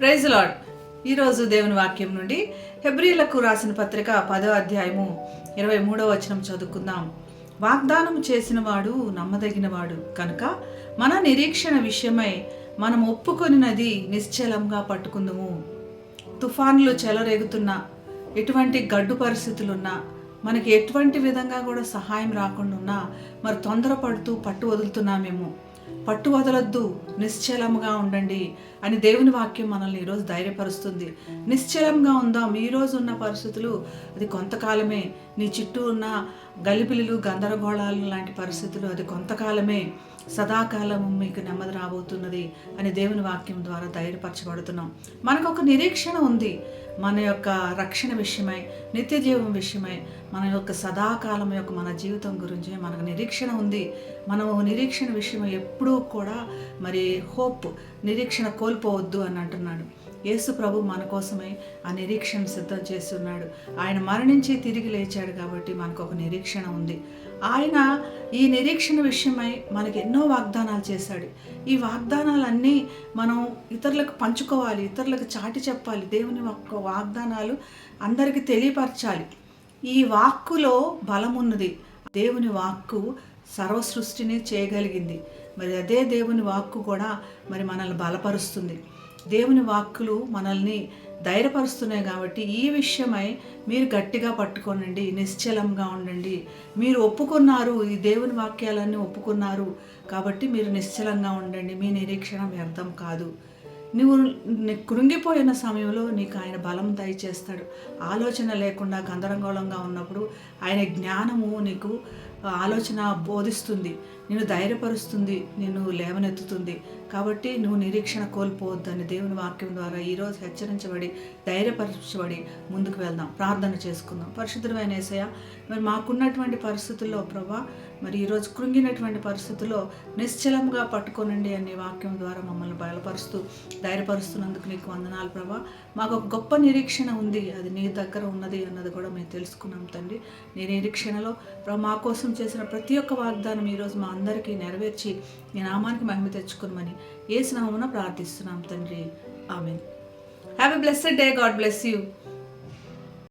Praise lord ఈరోజు దేవుని వాక్యం నుండి హెబ్రిలకు రాసిన పత్రిక పదో అధ్యాయము ఇరవై మూడో వచనం చదువుకుందాం. వాగ్దానం చేసినవాడు నమ్మదగినవాడు కనుక మన నిరీక్షణ విషయమై మనం ఒప్పుకొనినది నిశ్చలంగా పట్టుకుందుము. తుఫాన్లు చెలరేగుతున్నా ఎటువంటి గడ్డు పరిస్థితులున్నా మనకి ఎటువంటి విధంగా కూడా సహాయం రాకుండా ఉన్నా మరి తొందరపడుతూ పట్టు వదులుతున్నామేమో. పట్టు వదలొద్దు నిశ్చలంగా ఉండండి అని దేవుని వాక్యం మనల్ని ఈరోజు ధైర్యపరుస్తుంది. నిశ్చలంగా ఉందాం ఈరోజు ఉన్న పరిస్థితులు అది కొంతకాలమే. నీ చుట్టూ ఉన్న గలిబిలిలు గందరగోళాలు లాంటి పరిస్థితులు అది కొంతకాలమే. సదాకాలం మీకు నెమ్మది రాబోతున్నది అని దేవుని వాక్యం ద్వారా ధైర్యపరచబడుతున్నాం మనకు ఒక నిరీక్షణ ఉంది. మన యొక్క రక్షణ విషయమై నిత్య జీవం విషయమై మన యొక్క సదాకాలం యొక్క మన జీవితం గురించి మనకు నిరీక్షణ ఉంది. మనం నిరీక్షణ విషయం ఎప్పుడూ కూడా మరి హోప్ నిరీక్షణ కోల్పోవద్దు అని అంటున్నాడు. యేసు ప్రభు మన కోసమే ఆ నిరీక్షణ సిద్ధం చేస్తున్నాడు. ఆయన మరణించి తిరిగి లేచాడు కాబట్టి మనకు ఒక నిరీక్షణ ఉంది. ఆయన ఈ నిరీక్షణ విషయమై మనకి ఎన్నో వాగ్దానాలు చేశాడు. ఈ వాగ్దానాలన్నీ మనం ఇతరులకు పంచుకోవాలి ఇతరులకు చాటి చెప్పాలి దేవుని యొక్క వాగ్దానాలు అందరికీ తెలియపరచాలి. ఈ వాక్కులో బలం ఉన్నది దేవుని వాక్కు సర్వ సృష్టిని చేయగలిగింది. మరి అదే దేవుని వాక్కు కూడా మరి మనల్ని బలపరుస్తుంది. దేవుని వాక్కులు మనల్ని ధైర్యపరుస్తున్నాయి కాబట్టి ఈ విషయమై మీరు గట్టిగా పట్టుకోనండి నిశ్చలంగా ఉండండి. మీరు ఒప్పుకున్నారు ఈ దేవుని వాక్యాలన్నీ ఒప్పుకున్నారు కాబట్టి మీరు నిశ్చలంగా ఉండండి. మీ నిరీక్షణ వ్యర్థం కాదు. నువ్వు కృంగిపోయిన సమయంలో నీకు ఆయన బలం దయచేస్తాడు. ఆలోచన లేకుండా గందరగోళంగా ఉన్నప్పుడు ఆయన జ్ఞానము నీకు ఆలోచన బోధిస్తుంది. నేను ధైర్యపరుస్తుంది. నేను లేవనెత్తుతుంది. కాబట్టి నువ్వు నిరీక్షణ కోల్పోవద్దని దేవుని వాక్యం ద్వారా ఈరోజు హెచ్చరించబడి ధైర్యపరచబడి ముందుకు వెళ్దాం. ప్రార్థన చేసుకుందాం. పరిశుద్ధమైన ఏసయ మరి మాకున్నటువంటి పరిస్థితుల్లో ప్రభా మరి ఈరోజు కృంగినటువంటి పరిస్థితుల్లో నిశ్చలంగా పట్టుకోనండి అనే వాక్యం ద్వారా మమ్మల్ని బయలుపరుస్తూ ధైర్యపరుస్తున్నందుకు నీకు వందనాలు ప్రభా. మాకు ఒక గొప్ప నిరీక్షణ ఉంది. అది నీ దగ్గర ఉన్నది అన్నది కూడా మేము తెలుసుకున్నాం తండ్రి. నీ నిరీక్షణలో ప్రభా మా కోసం చేసిన ప్రతి ఒక్క వాగ్దానం ఈరోజు మా అందరికీ నెరవేర్చి నీ నామానికి మహిమ తెచ్చుకున్నామని ఏ స్నామమున ప్రార్థిస్తున్నాం తండ్రి. Amen have a blessed day God bless you